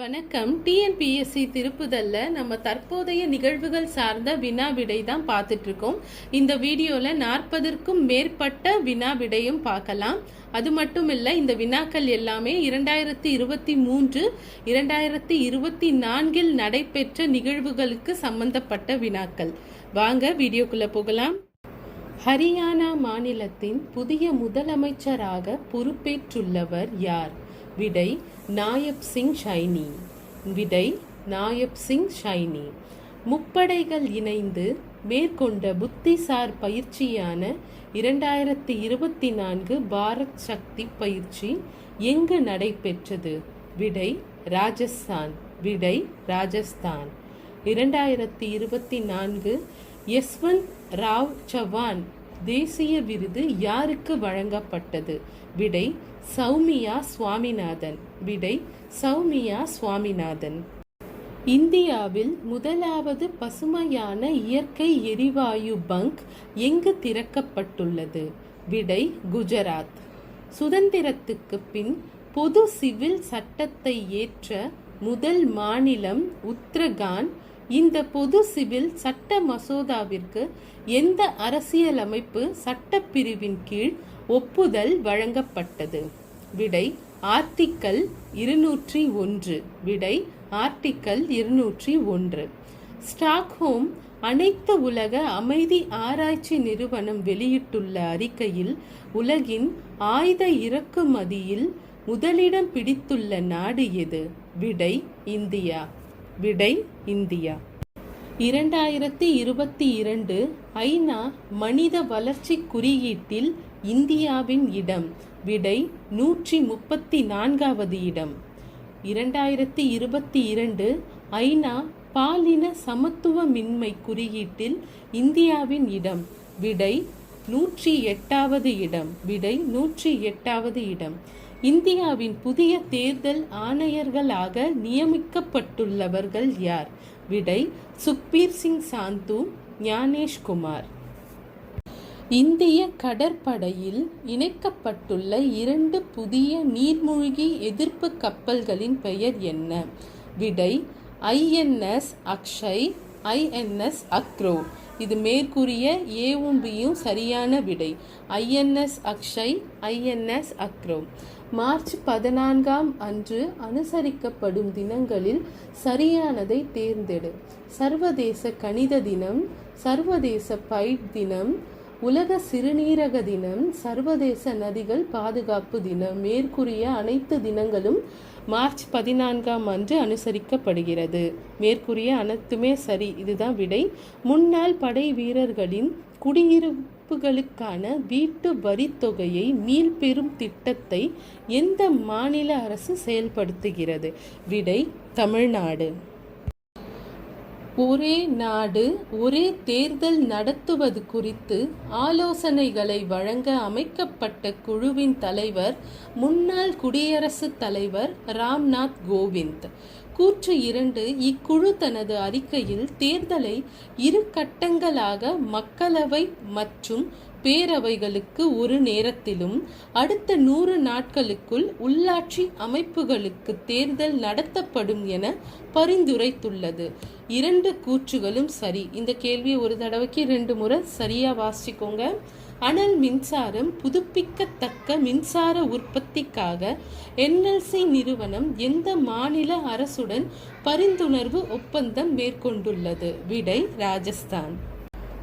வணக்கம். டிஎன்பிஎஸ்சி திருப்புதல்ல நம்ம தற்போதைய நிகழ்வுகள் சார்ந்த வினா விடை தான் பார்த்துட்ருக்கோம். இந்த வீடியோவில் நாற்பதற்கும் மேற்பட்ட வினா விடையும் பார்க்கலாம். அது மட்டும் இல்லை இந்த வினாக்கள் எல்லாமே இரண்டாயிரத்தி இருபத்தி மூன்று இரண்டாயிரத்தி இருபத்தி நான்கில் நடைபெற்ற நிகழ்வுகளுக்கு சம்பந்தப்பட்ட வினாக்கள். வாங்க வீடியோக்குள்ளே போகலாம். ஹரியானா மாநிலத்தின் புதிய முதலமைச்சராக பொறுப்பேற்றுள்ளவர் யார்? விடை நாயப் சிங் ஷைனி. விடை நாயப் சிங் ஷைனி. முப்படைகள் இணைந்து மேற்கொண்ட புத்திசார் பயிற்சியான இரண்டாயிரத்தி இருபத்தி நான்கு பாரத் சக்தி பயிற்சி எங்கு நடைபெற்றது? விடை ராஜஸ்தான். விடை ராஜஸ்தான். இரண்டாயிரத்தி இருபத்தி நான்கு யஸ்வந்த் ராவ் சவான் தேசிய விருது யாருக்கு வழங்கப்பட்டது? விடை சௌமியா சுவாமிநாதன். விடை சௌமியா சுவாமிநாதன். இந்தியாவில் முதலாவது பசுமையான இயற்கை எரிவாயு பங்க் எங்கு திறக்கப்பட்டுள்ளது? விடை குஜராத். சுதந்திரத்துக்கு பின் பொது சிவில் சட்டத்தை ஏற்ற முதல் மாநிலம் உத்தரகாண்ட் இந்த பொது சிவில் சட்ட மசோதாவிற்கு எந்த அரசியலமைப்பு சட்டப்பிரிவின் கீழ் ஒப்புதல் வழங்கப்பட்டது? விடை ஆர்டிக்கல் இருநூற்றி ஒன்று. விடை ஆர்டிக்கல் இருநூற்றி ஒன்று. ஸ்டாக்ஹோம் அனைத்து உலக அமைதி ஆராய்ச்சி நிறுவனம் வெளியிட்டுள்ள அறிக்கையில் உலகின் ஆயுத இறக்குமதியில் முதலிடம் பிடித்துள்ள நாடு எது? விடை இந்தியா. விடை இந்தியா. இரண்டாயிரத்தி இருபத்தி இரண்டு ஐநா மனித வளர்ச்சி குறியீட்டில் இந்தியாவின் இடம். விடை நூற்றி முப்பத்தி நான்காவது இடம். இரண்டாயிரத்தி இருபத்தி இரண்டு ஐநா பாலின சமத்துவமின்மை குறியீட்டில் இந்தியாவின் இடம். விடை நூற்றி எட்டாவது இடம். விடை நூற்றி எட்டாவது இடம். இந்தியாவின் புதிய தேர்தல் ஆணையர்களாக நியமிக்கப்பட்டுள்ளவர்கள் யார்? விடை சுக்பீர் சிங் சாந்து ஞானேஷ்குமார். இந்திய கடற்படையில் இணைக்கப்பட்டுள்ள இரண்டு புதிய நீர்மூழ்கி எதிர்ப்பு கப்பல்களின் பெயர் என்ன? விடை ஐஎன்எஸ் அக்ஷய் ஐஎன்எஸ் அக்ரோ இது மேற்கூறிய ஏவும் பியும் சரியான விடை. ஐஎன்எஸ் அக்ஷய் ஐஎன்எஸ் அக்ரோ மார்ச் பதினான்காம் அன்று அனுசரிக்கப்படும் தினங்களில் சரியானதை தேர்ந்தெடு. சர்வதேச கணித தினம் சர்வதேச பைட் தினம் உலக சிறுநீரக தினம் சர்வதேச நதிகள் பாதுகாப்பு தினம் மேற்கூறிய அனைத்து தினங்களும் மார்ச் பதினான்காம் அன்று அனுசரிக்கப்படுகிறது. மேற்கூறிய அனைத்துமே சரி இதுதான் விடை. முன்னாள் படை வீரர்களின் குடியிருப்புகளுக்கான வீட்டு வரித்தொகையை மீள்பெறும் திட்டத்தை எந்த மாநில அரசு செயல்படுத்துகிறது? விடை தமிழ்நாடு. ஒரே நாடு ஒரே தேர்தல் நடத்துவது குறித்து ஆலோசனைகளை வழங்க அமைக்கப்பட்ட குழுவின் தலைவர் முன்னாள் குடியரசுத் தலைவர் ராம்நாத் கோவிந்த். கூற்று இரண்டு இக்குழு தனது அறிக்கையில் தேர்தலை இரு கட்டங்களாக மக்களவை மற்றும் பேரவைகளுக்கு ஒரு நேரத்திலும் அடுத்த நூறு நாட்களுக்குள் உள்ளாட்சி அமைப்புகளுக்கு தேர்தல் நடத்தப்படும் என பரிந்துரைத்துள்ளது. இரண்டு கூற்றுகளும் சரி. இந்த கேள்வியை ஒரு தடவைக்கு ரெண்டு முறை சரியா வாசிக்கோங்க. அனல் மின்சாரம் புதுப்பிக்கத்தக்க மின்சார உற்பத்திக்காக என்எல்சி நிறுவனம் எந்த மாநில அரசுடன் பரிந்துணர்வு ஒப்பந்தம் மேற்கொண்டுள்ளது? விடை ராஜஸ்தான்.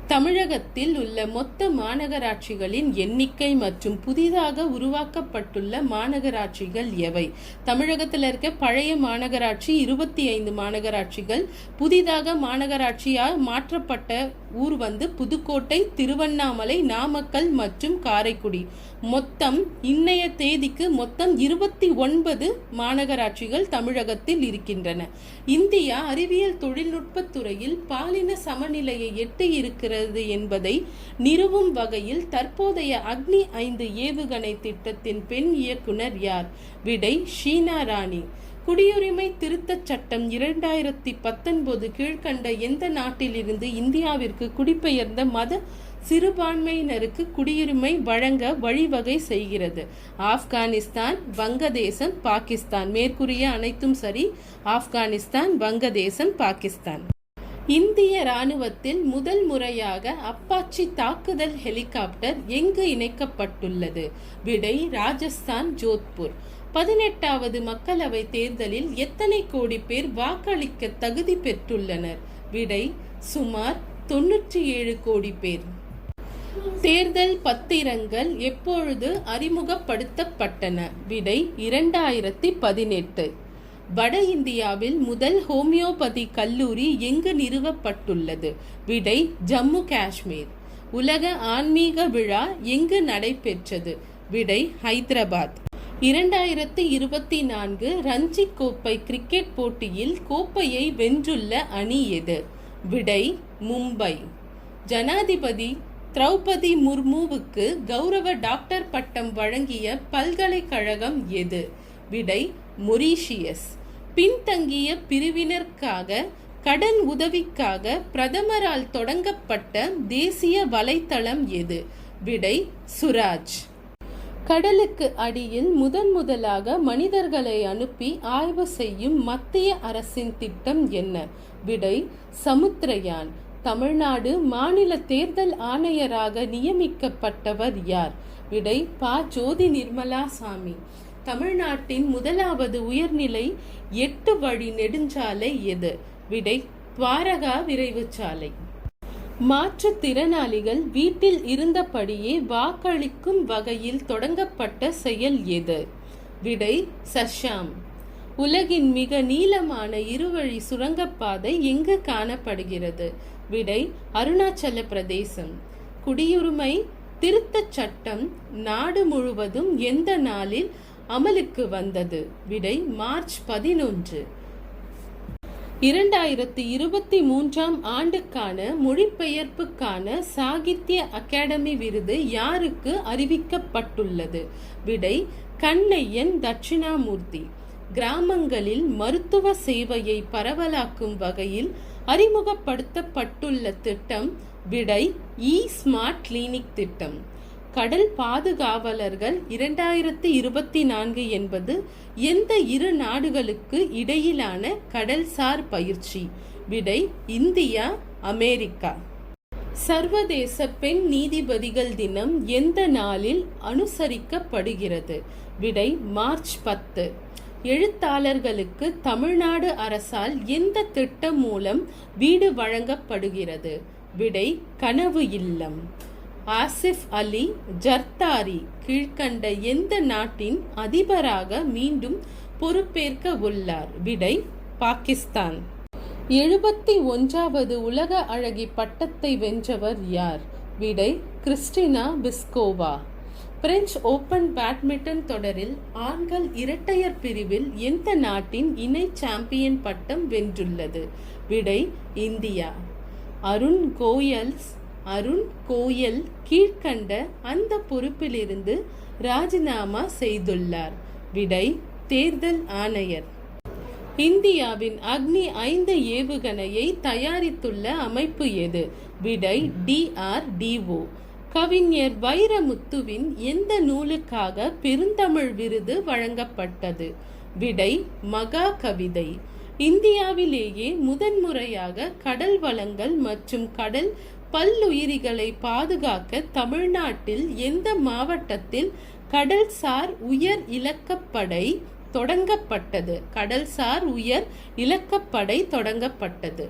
தமிழகத்தில் உள்ள மொத்த மாநகராட்சிகளின் எண்ணிக்கை மற்றும் புதிதாக உருவாக்கப்பட்டுள்ள மாநகராட்சிகள் எவை? தமிழகத்தில் இருக்க பழைய மாநகராட்சி இருபத்தி ஐந்து மாநகராட்சிகள் புதிதாக மாநகராட்சியால் மாற்றப்பட்ட ஊர் வந்து புதுக்கோட்டை திருவண்ணாமலை நாமக்கல் மற்றும் காரைக்குடி. மொத்தம் இன்னைய தேதிக்கு மொத்தம் இருபத்தி ஒன்பது மாநகராட்சிகள் தமிழகத்தில் இருக்கின்றன. இந்தியா அறிவியல் தொழில்நுட்பத் துறையில் பாலின சமநிலையை எட்டு இருக்கிறது என்பதை நிறுவும் வகையில் தற்போதைய அக்னி ஐந்து ஏவுகணை திட்டத்தின் பெண் இயக்குனர் யார்? விடை ஷீனா ராணி. குடியுரிமை திருத்தச் சட்டம் இரண்டாயிரத்தி பத்தொன்பது கீழ்கண்ட எந்த நாட்டிலிருந்து இந்தியாவிற்கு குடிபெயர்ந்த மத சிறுபான்மையினருக்கு குடியுரிமை வழங்க வழிவகை செய்கிறது? ஆப்கானிஸ்தான் வங்கதேசம் பாகிஸ்தான். மேற்கூறிய அனைத்தும் சரி. ஆப்கானிஸ்தான் வங்கதேசம் பாகிஸ்தான். இந்திய ராணுவத்தில் முதல் முறையாக அப்பாச்சி தாக்குதல் ஹெலிகாப்டர் எங்கு இணைக்கப்பட்டுள்ளது? விடை ராஜஸ்தான் ஜோத்பூர். பதினெட்டாவது மக்களவை தேர்தலில் எத்தனை கோடி பேர் வாக்களிக்க தகுதி பெற்றுள்ளனர்? விடை சுமார் தொன்னூற்றி ஏழு கோடி பேர். தேர்தல் பத்திரங்கள் எப்பொழுது அறிமுகப்படுத்தப்பட்டன? விடை இரண்டாயிரத்தி பதினெட்டு. வட இந்தியாவில் முதல் ஹோமியோபதி கல்லூரி எங்கு நிறுவப்பட்டுள்ளது? விடை ஜம்மு காஷ்மீர். உலக ஆன்மீக விழா எங்கு நடைபெற்றது? விடை ஹைதராபாத். இரண்டாயிரத்தி இருபத்தி நான்கு ரஞ்சி கோப்பை கிரிக்கெட் போட்டியில் கோப்பையை வென்றுள்ள அணி எது? விடை மும்பை. ஜனாதிபதி திரௌபதி முர்முவுக்கு கௌரவ டாக்டர் பட்டம் வழங்கிய பல்கலைக்கழகம் எது? விடை மொரீஷியஸ். பின்தங்கிய பிரிவினருக்காக கடன் உதவிக்காக பிரதமரால் தொடங்கப்பட்ட தேசிய வலைத்தளம் எது? விடை சுராஜ். கடலுக்கு அடியில் முதன் முதலாக மனிதர்களை அனுப்பி ஆய்வு செய்யும் மத்திய அரசின் திட்டம் என்ன? விடை சமுத்திரயான். தமிழ்நாடு மாநில தேர்தல் ஆணையராக நியமிக்கப்பட்டவர் யார்? விடை ப. ஜோதி நிர்மலா சாமி. தமிழ்நாட்டின் முதலாவது உயர்நிலை எட்டு வழி நெடுஞ்சாலை எது? விடை துவாரகா விரைவு சாலை மாற்றுத்திறனாளிகள் வீட்டில் இருந்தபடியே வாக்களிக்கும் வகையில் தொடங்கப்பட்ட செயல் எது? விடை சஷாம் உலகின் மிக நீளமான இருவழி சுரங்கப்பாதை எங்கு காணப்படுகிறது? விடை அருணாச்சல பிரதேசம். குடியுரிமை திருத்தச் சட்டம் நாடு முழுவதும் எந்த நாளில் அமலுக்கு வந்தது. விடை மார்ச் பதினொன்று. இரண்டாயிரத்தி இருபத்தி மூன்றாம் ஆண்டுக்கான மொழிபெயர்ப்புக்கான சாகித்ய அகாடமி விருது யாருக்கு அறிவிக்கப்பட்டுள்ளது? விடை கண்ணையன் தட்சிணாமூர்த்தி. கிராமங்களில் மருத்துவ சேவையை பரவலாக்கும் வகையில் அறிமுகப்படுத்தப்பட்டுள்ள திட்டம் விடை இ ஸ்மார்ட் கிளினிக் திட்டம். கடல் பாதுகாவலர்கள் இரண்டாயிரத்தி இருபத்தி நான்கு என்பது எந்த இரு நாடுகளுக்கு இடையிலான கடல்சார் பயிற்சி? விடை இந்தியா அமெரிக்கா. சர்வதேச பெண் நீதிபதிகள் தினம் எந்த நாளில் அனுசரிக்கப்படுகிறது? விடை மார்ச் பத்து. எழுத்தாளர்களுக்கு தமிழ்நாடு அரசால் எந்த திட்டம் மூலம் வீடு வழங்கப்படுகிறது? விடை கனவு இல்லம். ஆசிஃப் அலி ஜர்தாரி கீழ்கண்ட எந்த நாட்டின் அதிபராக மீண்டும் பொறுப்பேற்க உள்ளார்? விடை பாகிஸ்தான். எழுபத்தி ஒன்றாவது உலக அழகி பட்டத்தை வென்றவர் யார்? விடை Kristyna Pliskova. French open badminton தொடரில் ஆண்கள் இரட்டையர் பிரிவில் எந்த நாட்டின் இணை சாம்பியன் பட்டம் வென்றுள்ளது? விடை இந்தியா. அருண் கோயல்ஸ் அருண் கோயல் கீழ்கண்ட அந்த பொறுப்பிலிருந்து ராஜினாமா செய்துள்ளார். விடை தேர்தல் ஆணையர். இந்தியாவின் அக்னி ஐந்து ஏவுகணையை தயாரித்துள்ள அமைப்பு எது? விடை டிஆர்டிஓ கவிஞர் வைரமுத்துவின் எந்த நூலுக்காக பெருந்தமிழ் விருது வழங்கப்பட்டது? விடை மகா கவிதை இந்தியாவிலேயே முதன்முறையாக கடல் வளங்கள் மற்றும் கடல் பல்லுயிரிகளை பாதுகாக்க தமிழ்நாட்டில் எந்த மாவட்டத்தில் கடல்சார் உயர் இலக்கப்படை தொடங்கப்பட்டது? கடல்சார் உயர் இலக்கப்படை தொடங்கப்பட்டது.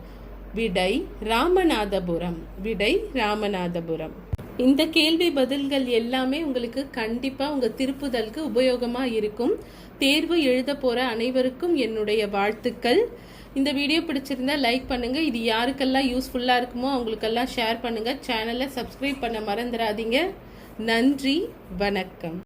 விடை ராமநாதபுரம். விடை ராமநாதபுரம். இந்த கேள்வி பதில்கள் எல்லாமே உங்களுக்கு கண்டிப்பாக உங்கள் திருப்புதலுக்கு உபயோகமாக இருக்கும். தேர்வு எழுத போகிற அனைவருக்கும் என்னுடைய வாழ்த்துக்கள். இந்த வீடியோ பிடிச்சிருந்தா லைக் பண்ணுங்கள் இது யாருக்கெல்லாம் யூஸ்ஃபுல்லாக இருக்குமோ அவங்களுக்கெல்லாம் ஷேர் பண்ணுங்கள் சேனலை சப்ஸ்கிரைப் பண்ண மறந்துடாதீங்க. நன்றி. வணக்கம்.